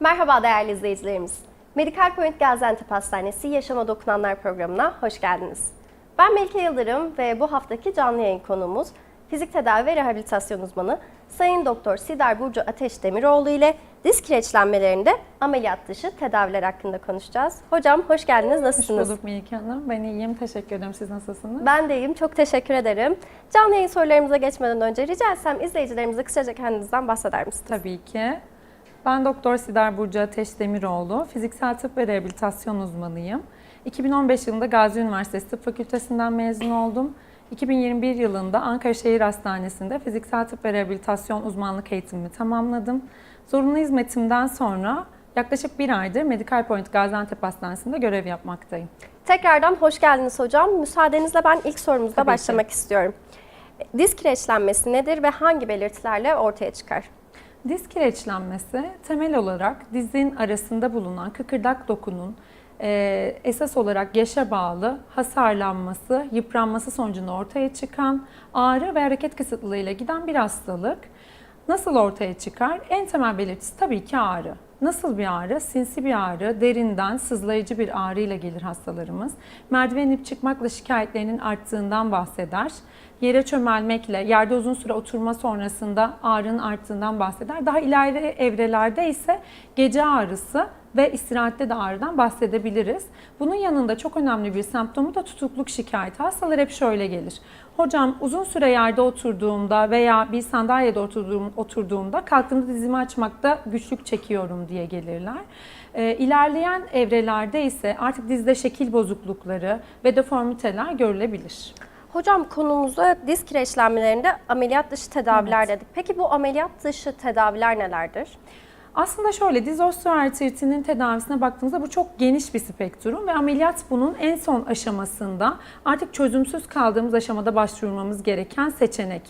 Merhaba değerli izleyicilerimiz. Medikal Point Gaziantep Hastanesi Yaşama Dokunanlar programına hoş geldiniz. Ben Melike Yıldırım ve bu haftaki canlı yayın konuğumuz fizik tedavi ve rehabilitasyon uzmanı Sayın Doktor Sidar Burcu Ateş Demiroğlu ile disk kireçlenmelerinde ameliyat dışı tedaviler hakkında konuşacağız. Hocam hoş geldiniz. Hoş Nasılsınız? bulduk Melike Hanım. Ben iyiyim. Teşekkür ederim. Siz nasılsınız? Ben de iyiyim. Çok teşekkür ederim. Canlı yayın sorularımıza geçmeden önce rica etsem izleyicilerimize kısaca kendinizden bahseder misiniz? Tabii ki. Ben Doktor Sidar Burcu Ateş Demiroğlu. Fiziksel tıp ve rehabilitasyon uzmanıyım. 2015 yılında Gazi Üniversitesi Tıp Fakültesinden mezun oldum. 2021 yılında Ankara Şehir Hastanesi'nde fiziksel tıp ve rehabilitasyon uzmanlık eğitimimi tamamladım. Zorunlu hizmetimden sonra yaklaşık bir aydır Medical Point Gaziantep Hastanesi'nde görev yapmaktayım. Tekrardan hoş geldiniz hocam. Müsaadenizle ben ilk sorumuzla Tabii ki. başlamak istiyorum. Disk kireçlenmesi nedir ve hangi belirtilerle ortaya çıkar? Disk kireçlenmesi temel olarak dizin arasında bulunan kıkırdak dokunun e, esas olarak yaşa bağlı hasarlanması, yıpranması sonucunda ortaya çıkan ağrı ve hareket kısıtlılığıyla giden bir hastalık. Nasıl ortaya çıkar? En temel belirtisi tabii ki ağrı. Nasıl bir ağrı? Sinsi bir ağrı, derinden sızlayıcı bir ağrıyla gelir hastalarımız. Merdiven inip çıkmakla şikayetlerinin arttığından bahseder. Yere çömelmekle, yerde uzun süre oturma sonrasında ağrının arttığından bahseder. Daha ileri evrelerde ise gece ağrısı ve istirahatte de ağrıdan bahsedebiliriz. Bunun yanında çok önemli bir semptomu da tutukluk şikayeti. Hastalar hep şöyle gelir. Hocam uzun süre yerde oturduğumda veya bir sandalyede oturduğum, oturduğumda kalktığımda dizimi açmakta güçlük çekiyorum diye gelirler. Ee, ilerleyen evrelerde ise artık dizde şekil bozuklukları ve deformiteler görülebilir. Hocam konumuzda disk kireçlenmelerinde ameliyat dışı tedaviler Evet. dedik. Peki bu ameliyat dışı tedaviler nelerdir? Aslında şöyle diz osteoartritinin tedavisine baktığımızda bu çok geniş bir spektrum ve ameliyat bunun en son aşamasında artık çözümsüz kaldığımız aşamada başvurmamız gereken seçenek.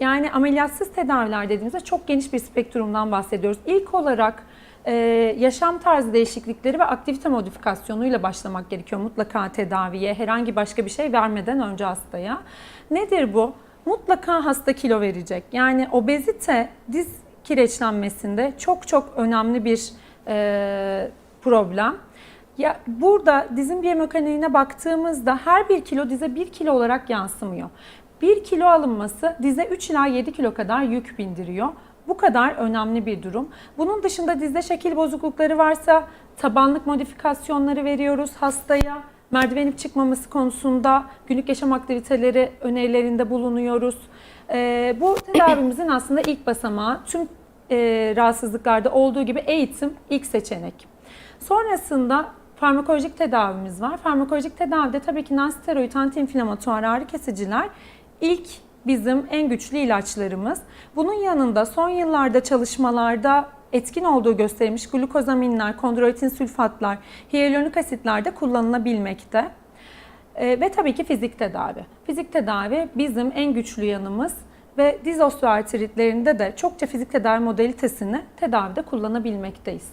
Yani ameliyatsız tedaviler dediğimizde çok geniş bir spektrumdan bahsediyoruz. İlk olarak e, yaşam tarzı değişiklikleri ve aktivite modifikasyonuyla başlamak gerekiyor mutlaka tedaviye herhangi başka bir şey vermeden önce hastaya. Nedir bu? Mutlaka hasta kilo verecek. Yani obezite diz kireçlenmesinde çok çok önemli bir e, problem. Ya burada dizin biyomekaniğine baktığımızda her bir kilo dize bir kilo olarak yansımıyor. Bir kilo alınması dize 3 ila 7 kilo kadar yük bindiriyor. Bu kadar önemli bir durum. Bunun dışında dizde şekil bozuklukları varsa tabanlık modifikasyonları veriyoruz hastaya. Merdiven inip çıkmaması konusunda günlük yaşam aktiviteleri önerilerinde bulunuyoruz. Ee, bu tedavimizin aslında ilk basamağı tüm e, rahatsızlıklarda olduğu gibi eğitim ilk seçenek. Sonrasında farmakolojik tedavimiz var. Farmakolojik tedavide tabii ki nonsteroid antiinflamatuar ağrı kesiciler ilk bizim en güçlü ilaçlarımız. Bunun yanında son yıllarda çalışmalarda etkin olduğu gösterilmiş glukozaminler, kondroitin sülfatlar, hyaluronik asitler de kullanılabilmekte. Ee, ve tabii ki fizik tedavi. Fizik tedavi bizim en güçlü yanımız ve diz osteoartritlerinde de çokça fizik tedavi modalitesini tedavide kullanabilmekteyiz.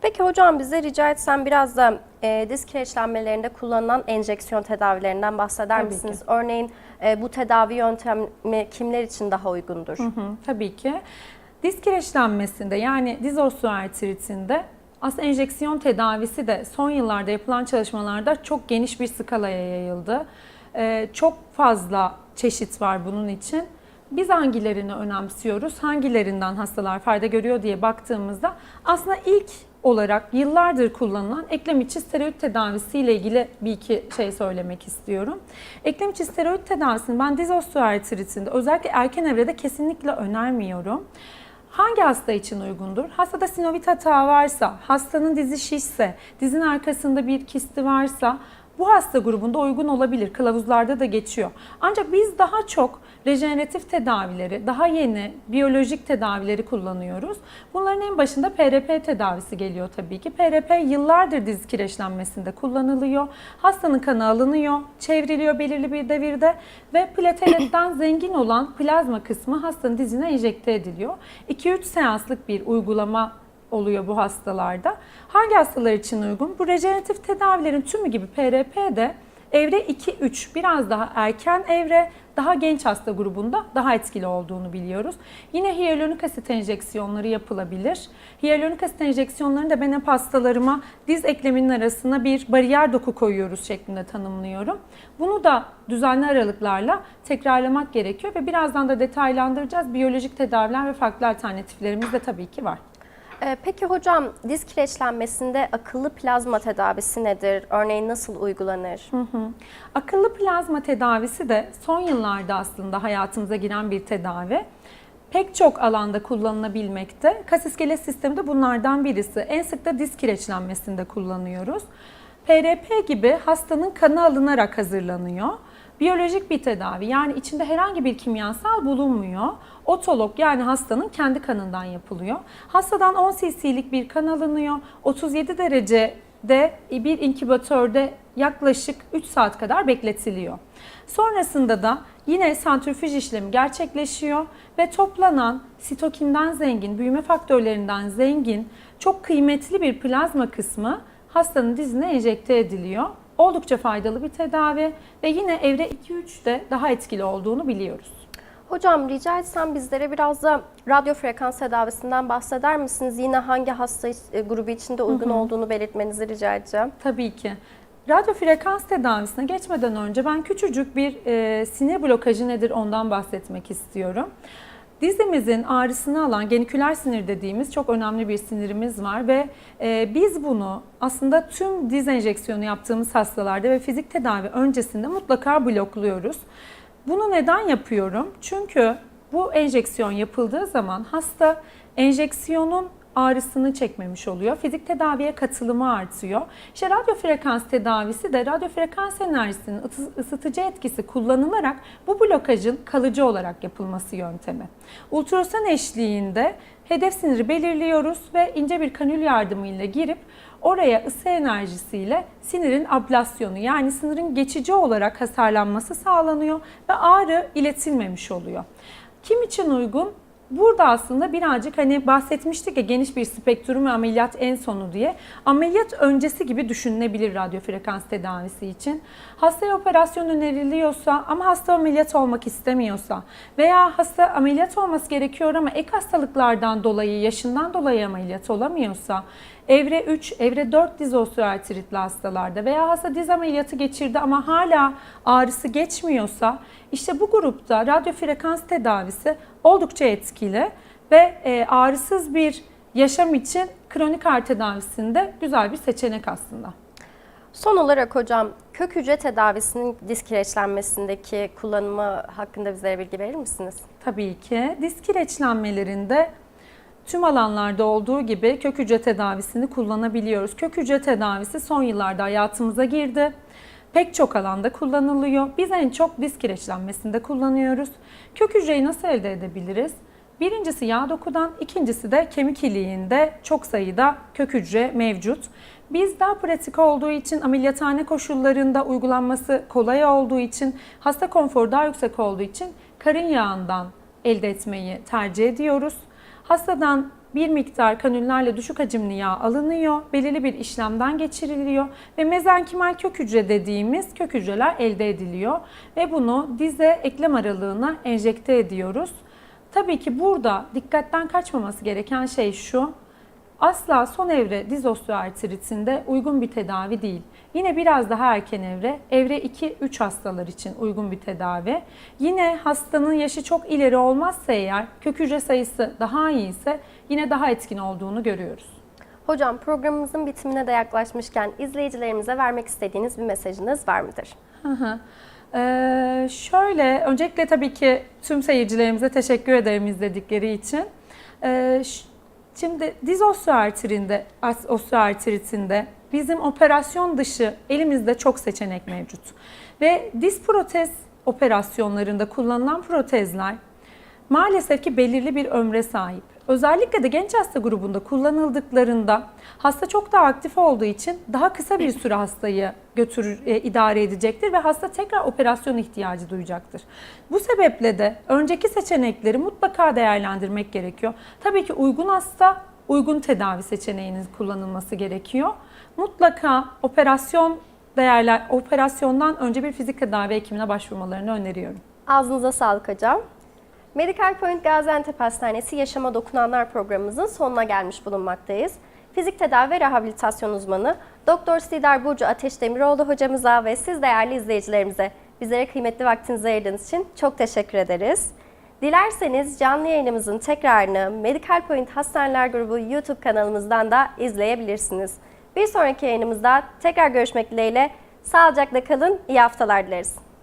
Peki hocam bize rica etsem biraz da e, disk kireçlenmelerinde kullanılan enjeksiyon tedavilerinden bahseder Tabii misiniz? Örneğin e, bu tedavi yöntemi kimler için daha uygundur? Hı hı, tabii ki. Diz kireçlenmesinde yani diz osteoartritinde aslında enjeksiyon tedavisi de son yıllarda yapılan çalışmalarda çok geniş bir skalaya yayıldı. Ee, çok fazla çeşit var bunun için. Biz hangilerini önemsiyoruz, hangilerinden hastalar fayda görüyor diye baktığımızda aslında ilk olarak yıllardır kullanılan eklem içi steroid tedavisi ile ilgili bir iki şey söylemek istiyorum. Eklem içi steroid tedavisini ben diz osteoartritinde özellikle erken evrede kesinlikle önermiyorum. Hangi hasta için uygundur? Hastada sinovit hata varsa, hastanın dizi şişse, dizin arkasında bir kisti varsa bu hasta grubunda uygun olabilir. Kılavuzlarda da geçiyor. Ancak biz daha çok rejeneratif tedavileri, daha yeni biyolojik tedavileri kullanıyoruz. Bunların en başında PRP tedavisi geliyor tabii ki. PRP yıllardır diz kireçlenmesinde kullanılıyor. Hastanın kanı alınıyor, çevriliyor belirli bir devirde ve plateletten zengin olan plazma kısmı hastanın dizine enjekte ediliyor. 2-3 seanslık bir uygulama oluyor bu hastalarda. Hangi hastalar için uygun? Bu rejeneratif tedavilerin tümü gibi PRP de Evre 2-3 biraz daha erken evre, daha genç hasta grubunda daha etkili olduğunu biliyoruz. Yine hyaluronik asit enjeksiyonları yapılabilir. Hyaluronik asit enjeksiyonlarını da ben hep hastalarıma diz ekleminin arasına bir bariyer doku koyuyoruz şeklinde tanımlıyorum. Bunu da düzenli aralıklarla tekrarlamak gerekiyor ve birazdan da detaylandıracağız. Biyolojik tedaviler ve farklı alternatiflerimiz de tabii ki var. Ee, Peki hocam diz kireçlenmesinde akıllı plazma tedavisi nedir? Örneğin nasıl uygulanır? Akıllı plazma tedavisi de son yıllarda aslında hayatımıza giren bir tedavi. Pek çok alanda kullanılabilmekte. Kas iskelet sistemi de bunlardan birisi. En sık da diz kireçlenmesinde kullanıyoruz. PRP gibi hastanın kanı alınarak hazırlanıyor. Biyolojik bir tedavi yani içinde herhangi bir kimyasal bulunmuyor. Otolog yani hastanın kendi kanından yapılıyor. Hastadan 10 cc'lik bir kan alınıyor. 37 derecede bir inkübatörde yaklaşık 3 saat kadar bekletiliyor. Sonrasında da yine santrifüj işlemi gerçekleşiyor ve toplanan sitokinden zengin, büyüme faktörlerinden zengin çok kıymetli bir plazma kısmı hastanın dizine enjekte ediliyor. Oldukça faydalı bir tedavi ve yine evre 2-3'te daha etkili olduğunu biliyoruz. Hocam rica etsem bizlere biraz da radyo frekans tedavisinden bahseder misiniz? Yine hangi hasta e, grubu içinde uygun olduğunu belirtmenizi rica edeceğim. Tabii ki. Radyo frekans tedavisine geçmeden önce ben küçücük bir e, sinir blokajı nedir ondan bahsetmek istiyorum. Dizimizin ağrısını alan geniküler sinir dediğimiz çok önemli bir sinirimiz var ve e, biz bunu aslında tüm diz enjeksiyonu yaptığımız hastalarda ve fizik tedavi öncesinde mutlaka blokluyoruz. Bunu neden yapıyorum? Çünkü bu enjeksiyon yapıldığı zaman hasta enjeksiyonun ağrısını çekmemiş oluyor. Fizik tedaviye katılımı artıyor. İşte radyo frekans tedavisi de radyo frekans enerjisinin ısı- ısıtıcı etkisi kullanılarak bu blokajın kalıcı olarak yapılması yöntemi. Ultrason eşliğinde hedef siniri belirliyoruz ve ince bir kanül yardımıyla girip oraya ısı enerjisiyle sinirin ablasyonu yani sinirin geçici olarak hasarlanması sağlanıyor ve ağrı iletilmemiş oluyor. Kim için uygun? Burada aslında birazcık hani bahsetmiştik ya geniş bir spektrum ve ameliyat en sonu diye. Ameliyat öncesi gibi düşünülebilir radyo frekans tedavisi için. Hastaya operasyon öneriliyorsa ama hasta ameliyat olmak istemiyorsa veya hasta ameliyat olması gerekiyor ama ek hastalıklardan dolayı, yaşından dolayı ameliyat olamıyorsa Evre 3, evre 4 diz osteoartritli hastalarda veya hasta diz ameliyatı geçirdi ama hala ağrısı geçmiyorsa işte bu grupta radyo frekans tedavisi oldukça etkili ve e, ağrısız bir yaşam için kronik ağrı tedavisinde güzel bir seçenek aslında. Son olarak hocam kök hücre tedavisinin diz kireçlenmesindeki kullanımı hakkında bizlere bilgi verir misiniz? Tabii ki diz kireçlenmelerinde tüm alanlarda olduğu gibi kök hücre tedavisini kullanabiliyoruz. Kök hücre tedavisi son yıllarda hayatımıza girdi. Pek çok alanda kullanılıyor. Biz en çok diz kireçlenmesinde kullanıyoruz. Kök hücreyi nasıl elde edebiliriz? Birincisi yağ dokudan, ikincisi de kemik iliğinde çok sayıda kök hücre mevcut. Biz daha pratik olduğu için ameliyathane koşullarında uygulanması kolay olduğu için hasta konforu daha yüksek olduğu için karın yağından elde etmeyi tercih ediyoruz. Hastadan bir miktar kanüllerle düşük hacimli yağ alınıyor, belirli bir işlemden geçiriliyor ve mezenkimal kök hücre dediğimiz kök hücreler elde ediliyor ve bunu dize eklem aralığına enjekte ediyoruz. Tabii ki burada dikkatten kaçmaması gereken şey şu, asla son evre diz osteoartritinde uygun bir tedavi değil. Yine biraz daha erken evre, evre 2-3 hastalar için uygun bir tedavi. Yine hastanın yaşı çok ileri olmazsa eğer, kök hücre sayısı daha iyi ise yine daha etkin olduğunu görüyoruz. Hocam programımızın bitimine de yaklaşmışken izleyicilerimize vermek istediğiniz bir mesajınız var mıdır? Hı hı. Ee, şöyle, öncelikle tabii ki tüm seyircilerimize teşekkür ederim izledikleri için. Ee, şimdi diz osteoartritinde, as- osteoartritinde bizim operasyon dışı elimizde çok seçenek mevcut. Ve diz protez operasyonlarında kullanılan protezler maalesef ki belirli bir ömre sahip. Özellikle de genç hasta grubunda kullanıldıklarında hasta çok daha aktif olduğu için daha kısa bir süre hastayı götürür, e, idare edecektir ve hasta tekrar operasyon ihtiyacı duyacaktır. Bu sebeple de önceki seçenekleri mutlaka değerlendirmek gerekiyor. Tabii ki uygun hasta uygun tedavi seçeneğinin kullanılması gerekiyor. Mutlaka operasyon değerler operasyondan önce bir fizik tedavi hekimine başvurmalarını öneriyorum. Ağzınıza sağlık hocam. Medical Point Gaziantep Hastanesi Yaşama Dokunanlar programımızın sonuna gelmiş bulunmaktayız. Fizik tedavi ve rehabilitasyon uzmanı Doktor Sidar Burcu Ateş Demiroğlu hocamıza ve siz değerli izleyicilerimize bizlere kıymetli vaktinizi ayırdığınız için çok teşekkür ederiz. Dilerseniz canlı yayınımızın tekrarını Medical Point Hastaneler Grubu YouTube kanalımızdan da izleyebilirsiniz. Bir sonraki yayınımızda tekrar görüşmek dileğiyle sağlıcakla kalın, iyi haftalar dileriz.